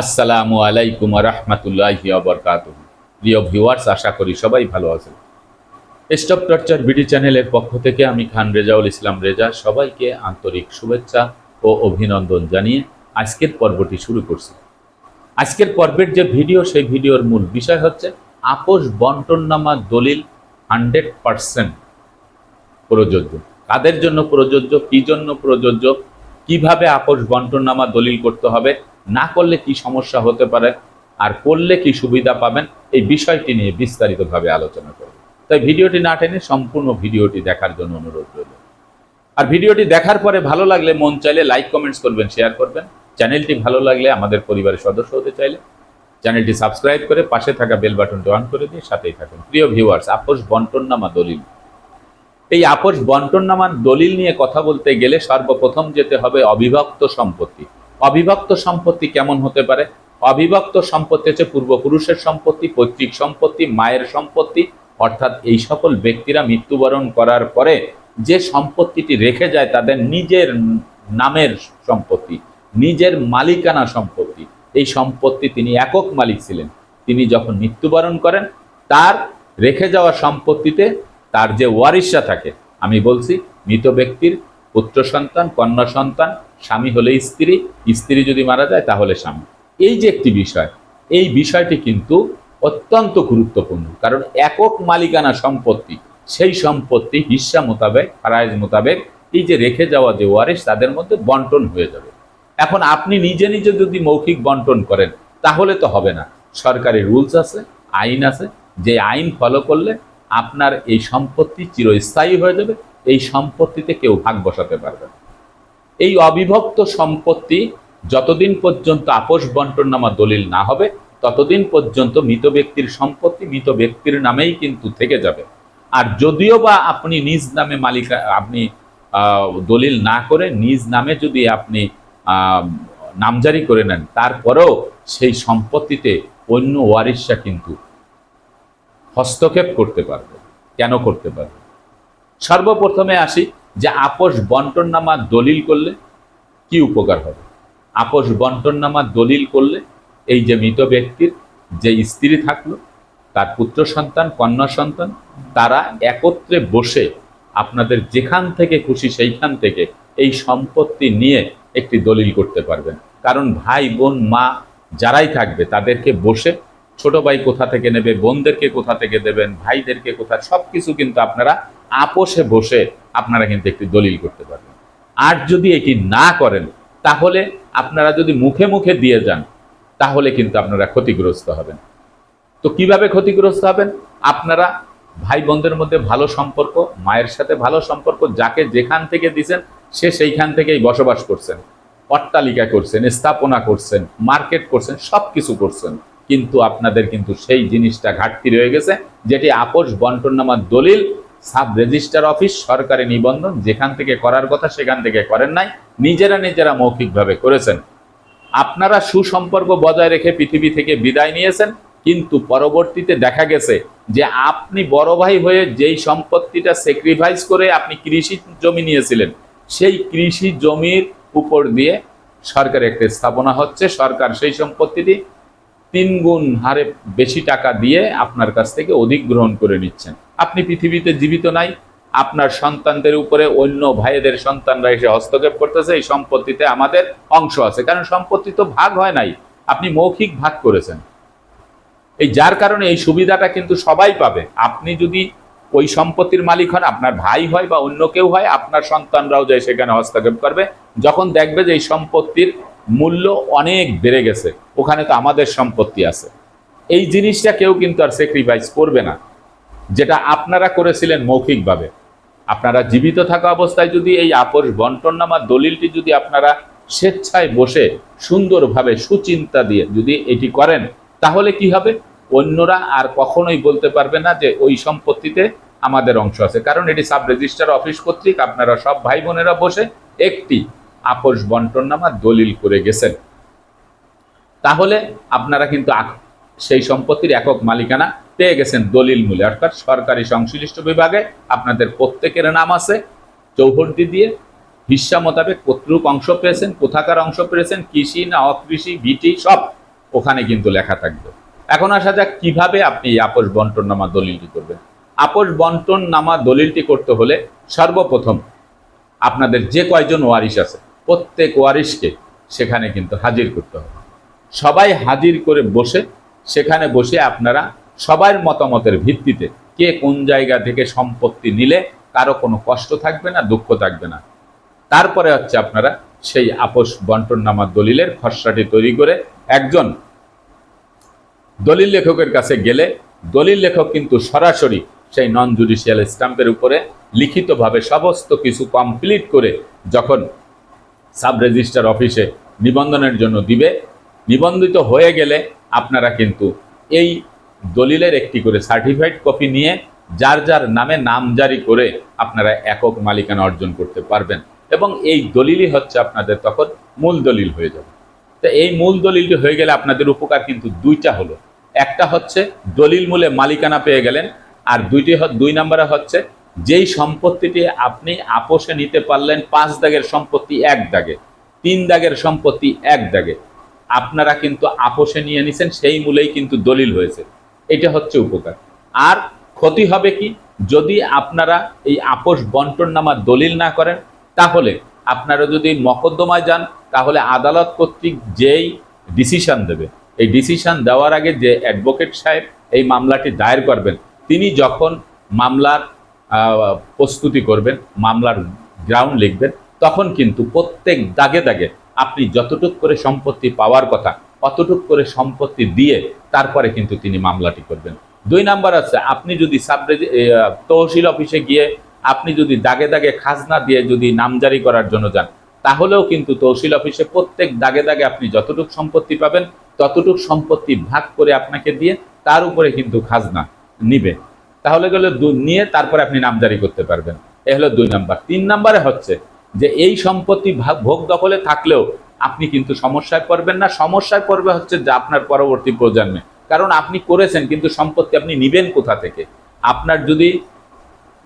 আসসালামু আলাইকুম রহমতুল্লাহি বরকাত প্রিয় ভিউয়ার্স আশা করি সবাই ভালো আছেন। স্টপ টর্চার বিডি চ্যানেলের পক্ষ থেকে আমি খান রেজাউল ইসলাম রেজা সবাইকে আন্তরিক শুভেচ্ছা ও অভিনন্দন জানিয়ে আজকের পর্বটি শুরু করছি। আজকের পর্বের যে ভিডিও, সেই ভিডিওর মূল বিষয় হচ্ছে আপোষ বন্টননামা দলিল হান্ড্রেড পারসেন্ট প্রযোজ্য। কাদের জন্য প্রযোজ্য? কি জন্য প্রযোজ্য? কীভাবে আপোষ বন্টননামা দলিল করতে হবে? না করলে কি সমস্যা হতে পারে, আর করলে কি সুবিধা পাবেন, এই বিষয়টি নিয়ে বিস্তারিতভাবে আলোচনা করব। তাই ভিডিওটি না টেনে সম্পূর্ণ ভিডিওটি দেখার জন্য অনুরোধ রইল। আর ভিডিওটি দেখার পরে ভালো লাগলে মন চাইলে লাইক, কমেন্টস করবেন, শেয়ার করবেন। চ্যানেলটি ভালো লাগলে আমাদের পরিবারের সদস্য হতে চাইলে চ্যানেলটি সাবস্ক্রাইব করে পাশে থাকা বেল বাটনটি অন করে দিয়ে সাথেই থাকুন। প্রিয় ভিউয়ার্স, আপোষ বন্টননামা দলিল। এই আপোষ বন্টননামার দলিল নিয়ে কথা বলতে গেলে সর্বপ্রথম যেতে হবে অবিভক্ত সম্পত্তি। অবিভক্ত সম্পত্তি কেমন হতে পারে? অবিভক্ত সম্পত্তি হচ্ছে পূর্বপুরুষের সম্পত্তি, পৈতৃক সম্পত্তি, মায়ের সম্পত্তি, অর্থাৎ এই সকল ব্যক্তিরা মৃত্যুবরণ করার পরে যে সম্পত্তিটি রেখে যায় তাদের নিজের নামের সম্পত্তি, নিজের মালিকানা সম্পত্তি। এই সম্পত্তি তিনি একক মালিক ছিলেন। তিনি যখন মৃত্যুবরণ করেন, তার রেখে যাওয়া সম্পত্তিতে তার যে ওয়ারিশা থাকে, আমি বলছি মৃত ব্যক্তির পুত্র সন্তান, কন্যা সন্তান স্বামী হলে স্ত্রী স্ত্রী যদি মারা যায় তাহলে স্বামী। এই যে একটি বিষয়, এই বিষয়টি কিন্তু অত্যন্ত গুরুত্বপূর্ণ, কারণ একক মালিকানা সম্পত্তি, সেই সম্পত্তি হিস্সা মোতাবেক, ফারাইজ মোতাবেক এই যে রেখে যাওয়া যে ওয়ারিশ, তাদের মধ্যে বন্টন হয়ে যাবে। এখন আপনি নিজে নিজে যদি মৌখিক বন্টন করেন, তাহলে তো হবে না। সরকারি রুলস আছে, আইন আছে, যে আইন ফলো করলে আপনার এই সম্পত্তি চিরস্থায়ী হয়ে যাবে, এই সম্পত্তিতে কেউ ভাগ বসাতে পারবে না। এই অবিভক্ত সম্পত্তি যতদিন পর্যন্ত আপোষ বন্টন নামা দলিল না হবে, ততদিন পর্যন্ত মৃত ব্যক্তির সম্পত্তি মৃত ব্যক্তির নামেই কিন্তু থেকে যাবে। আর যদিও বা আপনি নিজ নামে মালিকা, আপনি দলিল না করে নিজ নামে যদি আপনি নামজারি করে নেন, তারপরেও সেই সম্পত্তিতে অন্য ওয়ারিশরা কিন্তু হস্তক্ষেপ করতে পারবে। কেন করতে পারবে? সর্বপ্রথমে আসি যে আপোষ বন্টননামা দলিল করলে কি উপকার হবে? আপোষ বন্টননামা দলিল করলে এই যে মৃত ব্যক্তির যে স্ত্রী থাকল, তার পুত্র সন্তান, কন্যা সন্তান, তারা একত্রে বসে আপনাদের যেখান থেকে খুশি সেইখান থেকে এই সম্পত্তি নিয়ে একটি দলিল করতে পারবেন। কারণ ভাই, বোন, মা যারাই থাকবে, তাদেরকে বসে ছোট ভাই কোথা থেকে নেবে, বোনদেরকে কোথা থেকে দেবেন, ভাইদেরকে কোথা সব কিছু কিন্তু আপনারা আপোষে বসে আপনারা কিন্তু একটি দলিল করতে পারবেন। আর যদি এটি না করেন, তাহলে আপনারা যদি মুখে মুখে দিয়ে যান, তাহলে কিন্তু আপনারা ক্ষতিগ্রস্ত হবেন। তো কীভাবে ক্ষতিগ্রস্ত হবেন? আপনারা ভাই বোনদের মধ্যে ভালো সম্পর্ক, মায়ের সাথে ভালো সম্পর্ক, যাকে যেখান থেকে দিছেন, সে সেইখান থেকেই বসবাস করছেন। অট্টালিকা করছেন, স্থাপনা করছেন, মার্কেট করছেন সব কিছু করছেন। কিন্তু আপনাদের কিন্তু সেই জিনিসটা ঘাটতি রয়ে গেছে, যেটি আপোষ বন্টন নামার দলিল সাব রেজিস্টার অফিস, সরকারি নিবন্ধন, যেখান থেকে করার কথা সেখান থেকে করেন নাই। নিজেরা নিজেরা মৌখিকভাবে করেছেন। আপনারা সুসম্পর্ক বজায় রেখে পৃথিবী থেকে বিদায় নিয়েছেন, কিন্তু পরবর্তীতে দেখা গেছে যে আপনি বড় ভাই হয়ে যেই সম্পত্তিটা স্যাক্রিফাইস করে আপনি কৃষি জমি নিয়েছিলেন, সেই কৃষি জমির উপর দিয়ে সরকার একটা স্থাপনা হচ্ছে। সরকার সেই সম্পত্তিটি তিন গুণ হারে বেশি টাকা দিয়ে আপনার কাছ থেকে অধিক গ্রহণ করে নিচ্ছেন। আপনি পৃথিবীতে জীবিত নাই, আপনার সন্তানদের উপরে অন্য ভাইদের সন্তানরা এসে হস্তক্ষেপ করতেছে, এই সম্পত্তিতে আমাদের অংশ আছে। কারণ সম্পত্তি তো ভাগ হয় নাই, আপনি মৌখিক ভাগ করেছেন। এই যার কারণে এই সুবিধাটা কিন্তু সবাই পাবে। আপনি যদি ওই সম্পত্তির মালিক হন, আপনার ভাই হয় বা অন্য কেউ হয়, আপনার সন্তানরাও যায় সেখানে হস্তক্ষেপ করবে, যখন দেখবে যে এই সম্পত্তির মূল্য অনেক বেড়ে গেছে। ওখানে তো আমাদের সম্পত্তি আছে। এই জিনিসটা কেউ কিন্তু আর স্যাক্রিফাইস করবে না। যেটা আপনারা করেছিলেন মৌখিকভাবে। আপনারা জীবিত থাকা অবস্থায় যদি এই আপোষ বন্টননামা দলিলটি যদি আপনারা স্বেচ্ছায় বসে সুন্দরভাবে সুচিন্তা দিয়ে যদি এটি করেন, তাহলে কি হবে? অন্যরা আর কখনোই বলতে পারবে না যে ওই সম্পত্তিতে আমাদের অংশ আছে। কারণ এটি সাব রেজিস্টার অফিস কর্তৃক আপনারা সব ভাই বোনেরা বসে একটি আপোষ বন্টননামা দলিল করে গেছেন। তাহলে আপনারা কিন্তু সেই সম্পত্তির একক মালিকানা পেয়ে গেছেন দলিল মূলে। অর্থাৎ সরকারি সংশ্লিষ্ট বিভাগে আপনাদের প্রত্যেকের নাম আছে চৌহদ্দি দিয়ে। হিস্সা মোতাবেক কতটুক অংশ পেয়েছেন, কোথাকার অংশ পেয়েছেন, কৃষি না অকৃষি ভিটি সব ওখানে কিন্তু লেখা থাকবে। এখন আসা যাক কীভাবে আপনি এই আপোষ বন্টন নামা দলিলটি করবেন। আপোষ বন্টন নামা দলিলটি করতে হলে সর্বপ্রথম আপনাদের যে কয়জন ওয়ারিশ আছে প্রত্যেক ওয়ারিশকে সেখানে কিন্তু হাজির করতে হবে। সবাই হাজির করে বসে, সেখানে বসে আপনারা সবার মতামতের ভিত্তিতে কে কোন জায়গা থেকে সম্পত্তি নিলে কারও কোনো কষ্ট থাকবে না, দুঃখ থাকবে না। তারপরে হচ্ছে আপনারা সেই আপোষ বন্টন নামার দলিলের খসড়াটি তৈরি করে একজন দলিল লেখকের কাছে গেলে দলিল লেখক কিন্তু সরাসরি সেই নন জুডিশিয়াল স্ট্যাম্পের উপরে লিখিতভাবে সমস্ত কিছু কমপ্লিট করে যখন সাব রেজিস্টার অফিসে নিবন্ধনের জন্য দিবে। নিবন্ধিত হয়ে গেলে আপনারা কিন্তু এই দলিলের একটি করে সার্টিফাইড কপি নিয়ে যার যার নামে নামজারি করে আপনারা একক মালিকানা অর্জন করতে পারবেন এবং এই দলিলই হচ্ছে আপনাদের তখন মূল দলিল হয়ে যাবে। তো এই মূল দলিলটি হয়ে গেলে আপনাদের উপকার কিন্তু দুইটা হলো। একটা হচ্ছে দলিল মূলে মালিকানা পেয়ে গেলেন, আর দুইটি দুই নম্বরে হচ্ছে যেই সম্পত্তিটি আপনি আপোষে নিতে পারলেন, পাঁচ দাগের সম্পত্তি এক দাগে, তিন দাগের সম্পত্তি এক দাগে। আপনারা কিন্তু আপোষে নিয়ে নিছেন, সেই মূলেই কিন্তু দলিল হয়েছে। এটা হচ্ছে উপকার। আর ক্ষতি হবে কি? যদি আপনারা এই আপোষ বন্টন নামার দলিল না করেন, তাহলে আপনারা যদি মকদ্দমায় যান, তাহলে আদালত কর্তৃক যেই ডিসিশন দেবে, এই ডিসিশন দেওয়ার আগে যে অ্যাডভোকেট সাহেব এই মামলাটি দায়ের করবেন, তিনি যখন মামলার প্রস্তুতি করবেন, মামলার গ্রাউন্ড লিখবেন, তখন কিন্তু প্রত্যেক দাগে দাগে আপনি যতটুক করে সম্পত্তি পাওয়ার কথা, অতটুক করে সম্পত্তি দিয়ে তারপরে কিন্তু তিনি মামলাটি করবেন। দুই নাম্বার আছে, আপনি যদি সাব তহসিল অফিসে গিয়ে আপনি যদি দাগে দাগে খাজনা দিয়ে যদি নামজারি করার জন্য যান, তাহলেও কিন্তু তহসিল অফিসে প্রত্যেক দাগে দাগে আপনি যতটুক সম্পত্তি পাবেন, ততটুক সম্পত্তি ভাগ করে আপনাকে দিয়ে তার উপরে কিন্তু খাজনা নিবে। তাহলে গেলে নিয়ে তারপরে আপনি নামজারি করতে পারবেন। এ হলো দুই নাম্বার। তিন নাম্বারে হচ্ছে যে এই সম্পত্তি ভোগ দখলে থাকলেও আপনি কিন্তু সমস্যায় পড়বেন না। সমস্যায় পড়বে হচ্ছে যে আপনার পরবর্তী প্রজন্মে। কারণ আপনি করেছেন, কিন্তু সম্পত্তি আপনি নিবেন কোথা থেকে? আপনার যদি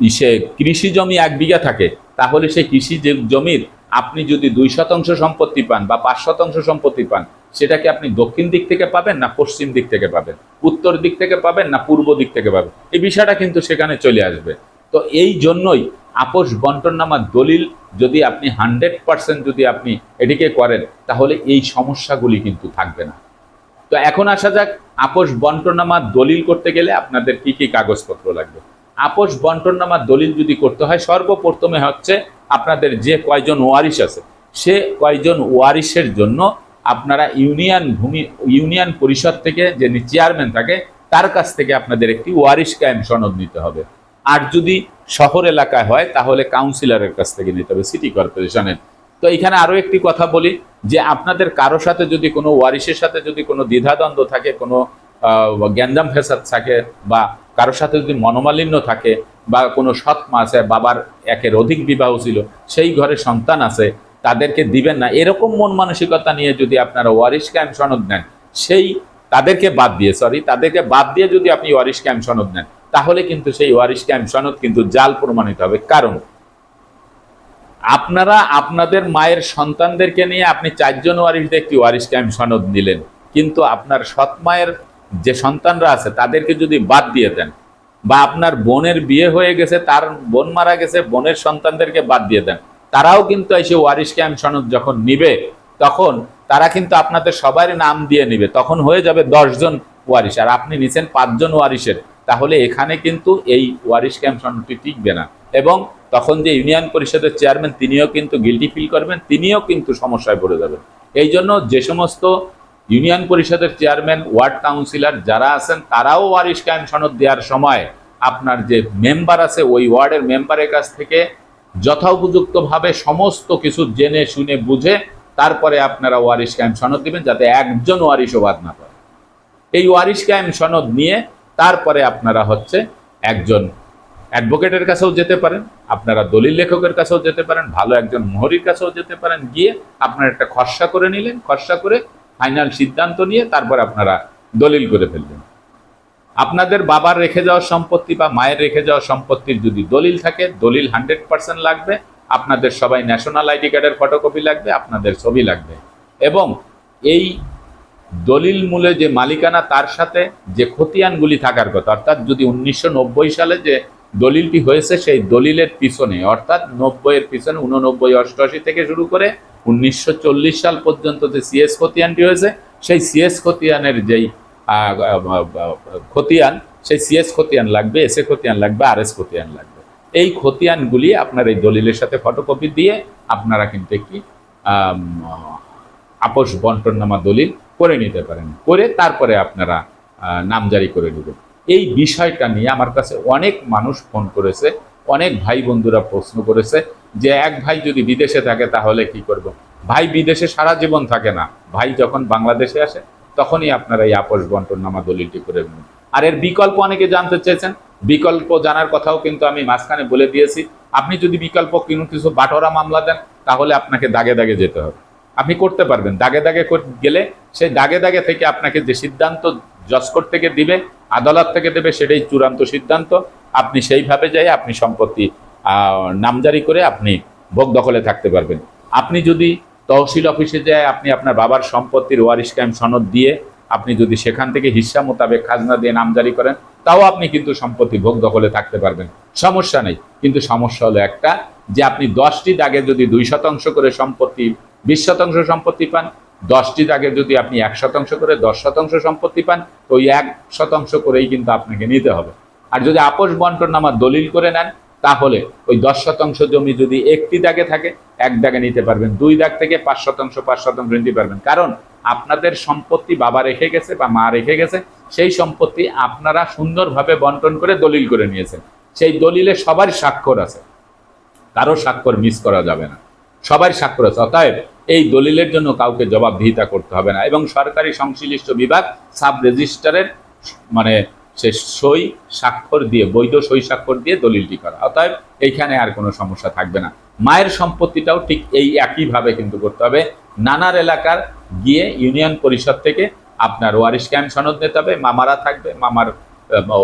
সে কৃষি জমি এক বিঘা থাকে, তাহলে সেই কৃষি জমির আপনি যদি দুই শতাংশ সম্পত্তি পান বা পাঁচ শতাংশ সম্পত্তি পান, সেটাকে আপনি দক্ষিণ দিক থেকে পাবেন না পশ্চিম দিক থেকে পাবেন? উত্তর দিক থেকে পাবেন না পূর্ব দিক থেকে পাবেন? এই বিষয়টা কিন্তু সেখানে চলে আসবে। তো এই জন্যই আপোষ বন্টননামার দলিল যদি আপনি হান্ড্রেড পার্সেন্ট যদি আপনি এটিকে করেন, তাহলে এই সমস্যাগুলি কিন্তু থাকবে না। তো এখন আসা যাক, আপোষ বন্টনামার দলিল করতে গেলে আপনাদের কি কি কাগজপত্র লাগবে? আপোষ বন্টনামার দলিল যদি করতে হয়, সর্বপ্রথমে হচ্ছে আপনাদের যে কয়জন ওয়ারিশ আছে, সে কয়জন ওয়ারিশের জন্য আপনারা ইউনিয়ন ভূমি, ইউনিয়ন পরিষদ থেকে যে চেয়ারম্যান থাকে, তার কাছ থেকে আপনাদের একটি ওয়ারিশ কায়েম সনদ নিতে হবে। আর যদি শহর এলাকায় হয়, তাহলে কাউন্সিলরের কাছ থেকে নিতে হবে সিটি কর্পোরেশনের তো এখানে আরও একটি কথা বলি, যে আপনাদের কারও সাথে যদি কোনো ওয়ারিশের সাথে যদি কোনো দ্বিধাদ্বন্দ্ব থাকে, কোনো গ্যাঞ্জাম ফেসাদ থাকে বা কারোর সাথে যদি মনোমালিন্য থাকে বা কোনো সৎ মা আছে, বাবার একের অধিক বিবাহ ছিল, সেই ঘরে সন্তান আছে, তাদেরকে দিবেন না। এরকম মন মানসিকতা নিয়ে যদি আপনারা ওয়ারিশ ক্যাম্প সনদ নেন, সেই তাদেরকে বাদ দিয়ে সরি তাদেরকে বাদ দিয়ে যদি আপনি ওয়ারিশ ক্যাম্প সনদ নেন, তাহলে কিন্তু সেই ওয়ারিশ ক্যাম্প সনদ কিন্তু জাল প্রমাণিত হবে। কারণ আপনারা আপনাদের মায়ের সন্তানদেরকে নিয়ে আপনি চারজন ওয়ারিশদের একটি ওয়ারিশ ক্যাম্প সনদ নিলেন, কিন্তু আপনার সৎ মায়ের যে সন্তানরা আছে, তাদেরকে যদি বাদ দিয়ে দেন বা আপনার বোনের বিয়ে হয়ে গেছে, তার বোন মারা গেছে, বোনের সন্তানদেরকে বাদ দিয়ে দেন, তারাও কিন্তু এসে ওয়ারিশ ক্যাম্প সনদ যখন নিবে, তখন তারা কিন্তু আপনাদের সবার নাম দিয়ে নিবে, তখন হয়ে যাবে দশজন ওয়ারিশ। আর আপনি নিছেন পাঁচজন ওয়ারিশের, তাহলে এখানে কিন্তু এই ওয়ারিশ ক্যাম্প সনদটি টিকবে না। এবং তখন যে ইউনিয়ন পরিষদের চেয়ারম্যান, তিনিও কিন্তু গিলটি ফিল করবেন, তিনিও কিন্তু সমস্যায় পড়ে যাবেন। এই জন্য যে সমস্ত ইউনিয়ন পরিষদের চেয়ারম্যান, ওয়ার্ড কাউন্সিলর যারা আছেন, তারাও ওয়ারিশ কায়েম সনদ দেওয়ার সময় আপনার যে মেম্বার আছে, ওই ওয়ার্ডের মেম্বারের কাছ থেকে যথোপযুক্তভাবে সমস্ত কিছু জেনে, শুনে, বুঝে তারপরে আপনারা ওয়ারিশ কায়েম সনদ দিবেন যাতে একজন ওয়ারিশও বাদ না পায় এই ওয়ারিশ কায়েম সনদ নিয়ে তারপরে আপনারা হচ্ছে একজন অ্যাডভোকেটের কাছেও যেতে পারেন, আপনারা দলিল লেখকের কাছেও যেতে পারেন, ভালো একজন মোহরির কাছেও যেতে পারেন, গিয়ে আপনারা একটা খসড়া করে নিলেন, খসড়া করে ফাইনাল সিদ্ধান্ত নিয়ে তারপর আপনারা দলিল করে ফেলবেন। আপনাদের বাবার রেখে যাওয়া সম্পত্তি বা মায়ের রেখে যাওয়া সম্পত্তির যদি দলিল থাকে, দলিল হান্ড্রেড পার্সেন্ট লাগবে, আপনাদের সবাই ন্যাশনাল আইডি কার্ডের ফটোকপি লাগবে, আপনাদের ছবি লাগবে। এবং এই দলিল মূলে যে মালিকানা, তার সাথে যে খতিয়ানগুলি থাকার কথা, অর্থাৎ যদি উনিশশো নব্বই সালে যে দলিলটি হয়েছে সেই দলিলের পিছনে অর্থাৎ নব্বইয়ের পিছনে উননব্বই অষ্টআশি থেকে শুরু করে উনিশশো চল্লিশ সাল পর্যন্ত যে সিএস খতিয়ানটি হয়েছে সেই সিএস খতিয়ানের যেই খতিয়ান সেই সিএস খতিয়ান লাগবে এসএ খতিয়ান লাগবে আর এস খতিয়ান লাগবে। এই খতিয়ানগুলি আপনার এই দলিলের সাথে ফটোকপি দিয়ে আপনারা কিন্তু একটি আপোষ বন্টননামা দলিল করে নিতে পারেন। করে তারপরে আপনারা আহ, নামজারি করে নেবেন। এই বিষয়টা নিয়ে আমার কাছে অনেক মানুষ ফোন করেছে, অনেক ভাই বন্ধুরা প্রশ্ন করেছে যে এক ভাই যদি বিদেশে থাকে তাহলে কি করব? ভাই বিদেশে সারা জীবন থাকে না। ভাই যখন বাংলাদেশে আসে তখনই আপনারা এই আপোষ বন্টননামা দলিলটি করে নেবেন আর এর বিকল্প অনেকে জানতে চেয়েছেন। বিকল্প জানার কথাও কিন্তু আমি মাঝখানে বলে দিয়েছি। আপনি যদি বিকল্প কোনো কিছু বাটোরা মামলা দেন, তাহলে আপনাকে দাগে দাগে যেতে হবে। আপনি করতে পারবেন। দাগে দাগে গেলে সেই দাগে দাগে থেকে আপনাকে যে সিদ্ধান্ত জসকোর্ট থেকে দিবে আদালত থেকে দেবে সেটাই চূড়ান্ত সিদ্ধান্ত। আপনি সেইভাবে যাই, আপনি সম্পত্তি নামজারি করে আপনি ভোগ দখলে থাকতে পারবেন। আপনি যদি তহসিল অফিসে যায় আপনি আপনার বাবার সম্পত্তির ওয়ারিশ কায়েম সনদ দিয়ে আপনি যদি সেখান থেকে হিস্সা মোতাবেক খাজনা দিয়ে নামজারি করেন, তাও আপনি কিন্তু সম্পত্তি ভোগ দখলে থাকতে পারবেন। সমস্যা নেই। কিন্তু সমস্যা হলো একটা যে আপনি দশটি দাগে যদি দুই শতাংশ করে সম্পত্তি, বিশ শতাংশ সম্পত্তি পান দশটি দাগে যদি আপনি এক শতাংশ করে দশ শতাংশ সম্পত্তি পান ওই এক শতাংশ করেই কিন্তু আপনাকে নিতে হবে। আর যদি আপোষ বন্টন নামা দলিল করে নেন, তাহলে ওই দশ শতাংশ জমি যদি একটি দাগে থাকে, এক দাগে নিতে পারবেন। দুই দাগ থেকে পাঁচ শতাংশ পাঁচ শতাংশ নিতে পারবেন। কারণ আপনাদের সম্পত্তি বাবা রেখে গেছে বা মা রেখে গেছে, সেই সম্পত্তি আপনারা সুন্দরভাবে বন্টন করে দলিল করে নিয়েছেন। সেই দলিলে সবার স্বাক্ষর আছে। কারও স্বাক্ষর মিস করা যাবে না। সবার স্বাক্ষর আছে। অতএব এই দলিলের জন্য কাউকে জবাবদিহিতা করতে হবে না। এবং সরকারি সংশ্লিষ্ট বিভাগ সাব রেজিস্টারের মানে সে সই স্বাক্ষর দিয়ে, বৈধ সই স্বাক্ষর দিয়ে দলিলটি করা। অতএব এইখানে আর কোনো সমস্যা থাকবে না। মায়ের সম্পত্তিটাও ঠিক এই একইভাবে কিন্তু করতে হবে। নানার এলাকার গিয়ে ইউনিয়ন পরিষদ থেকে আপনার ওয়ারিশ ক্যাম্প সনদ নিতে হবে। মামারা থাকবে, মামার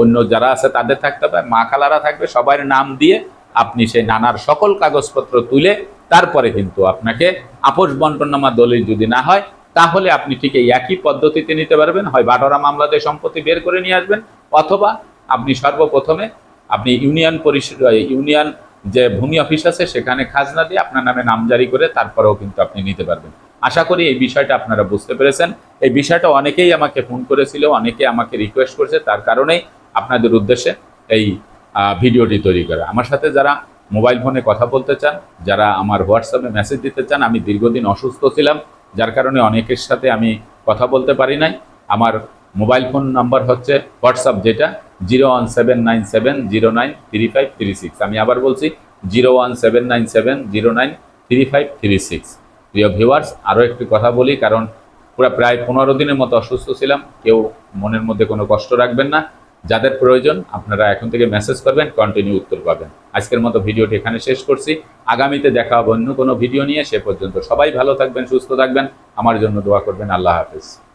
অন্য যারা আছে তাদের থাকতে হবে। মা খালারা থাকবে। সবার নাম দিয়ে আপনি সেই নানার সকল কাগজপত্র তুলে তারপরে কিন্তু আপনাকে আপোষ বন্টননামা দলিল যদি না হয়, তাহলে আপনি ঠিক এই একই পদ্ধতিতে নিতে পারবেন। হয় বাটোরা মামলাতে সম্পত্তি বের করে নিয়ে আসবেন, অথবা আপনি সর্বপ্রথমে আপনি ইউনিয়ন পরিষদ, ইউনিয়ন যে ভূমি অফিস আছে, সেখানে খাজনা দিয়ে আপনার নামে নামজারি করে তারপরেও কিন্তু আপনি নিতে পারবেন। আশা করি এই বিষয়টা আপনারা বুঝতে পেরেছেন। এই বিষয়টা অনেকেই আমাকে ফোন করেছিল, অনেকে আমাকে রিকোয়েস্ট করেছে, তার কারণেই আপনাদের উদ্দেশ্যে এই ভিডিওটি তৈরি করা। আমার সাথে যারা মোবাইল ফোনে কথা বলতে চান, যারা আমার হোয়াটসঅ্যাপে মেসেজ দিতে চান, আমি দীর্ঘদিন অসুস্থ ছিলাম, যার কারণে অনেকের সাথে আমি কথা বলতে পারি নাই। আমার মোবাইল ফোন নাম্বার হচ্ছে হোয়াটসঅ্যাপ যেটা, zero one seven nine seven zero nine three five three six. আমি আবার বলছি, zero one seven nine seven zero nine three five three six. প্রিয় ভিউয়ার্স, আরও একটি কথা বলি, কারণ পুরো প্রায় পনেরো দিনের মতো অসুস্থ ছিলাম, কেউ মনের মধ্যে কোনো কষ্ট রাখবেন না। যাদের প্রয়োজন আপনারা এখন থেকে মেসেজ করবেন কন্টিনিউ উত্তর পাবেন। আজকের মতো ভিডিওটি এখানে শেষ করছি। আগামীতে দেখা হবে অন্য কোনো ভিডিও নিয়ে। সে পর্যন্ত সবাই ভালো থাকবেন, সুস্থ থাকবেন। আমার জন্য দোয়া করবেন। আল্লাহ হাফিজ।